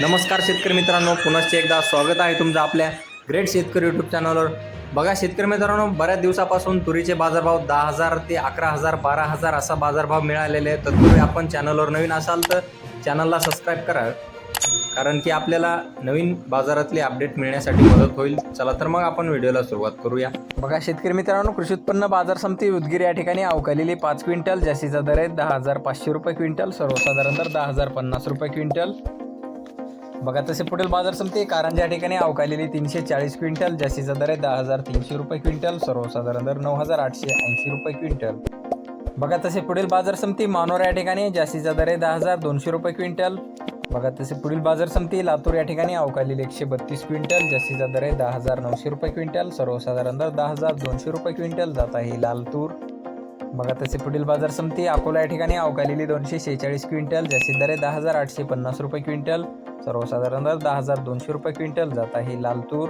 नमस्कार शेतकरी मित्रांनो पुनश्च एकदा स्वागत आहे तुमचं आपल्या ग्रेट शेतकरी यूट्यूब चॅनलवर बघा शेतकरी मित्रांनो बऱ्याच दिवसापासून तुरीचे बाजारभाव दहा हजार ते अकरा हजार बारा हजार असा बाजारभाव मिळालेले आहे तत्पूर्वी आपण चॅनलवर नवीन असाल तर चॅनलला सबस्क्राईब करा. कारण की आपल्याला नवीन बाजारातले अपडेट मिळण्यासाठी मदत होईल. चला तर मग आपण व्हिडिओला सुरुवात करूया. बघा शेतकरी मित्रांनो कृषी उत्पन्न बाजार समिती उदगीर या ठिकाणी अवकालेली पाच क्विंटल जास्तीचा दर आहे दहा हजार पाचशे रुपये क्विंटल सर्वसाधारण दर दहा हजार पन्नास रुपये क्विंटल. बघा तसे पुढील बाजार समिती कारण या ठिकाणी अवकालेली तीनशे चाळीस क्विंटल जास्तीचा दर आहे दहा हजार तीनशे रुपये क्विंटल सर्वसाधारण दर नऊ हजार आठशे ऐंशी रुपये क्विंटल. बघा तसे पुढील बाजार समिती मानोर या ठिकाणी जास्तीचा दर आहे दहा हजार दोनशे रुपये क्विंटल. बघा तसे पुढील बाजार समिती लातूर या ठिकाणी अवकालेली एकशे बत्तीस क्विंटल जास्तीचा दर आहे दहा हजार नऊशे रुपये क्विंटल सर्वसाधारण दर दहा हजार दोनशे रुपये क्विंटल. जात आहे लालतूर बघा तसे पुढील बाजार समिती अकोला या ठिकाणी अवकालेली दोनशे शेहेचाळीस क्विंटल जास्तीत दरे दहा हजार आठशे पन्नास रुपये क्विंटल सर्वसाधारण दर दहा हजार दोनशे रुपये क्विंटल. जात आहे लाल तूर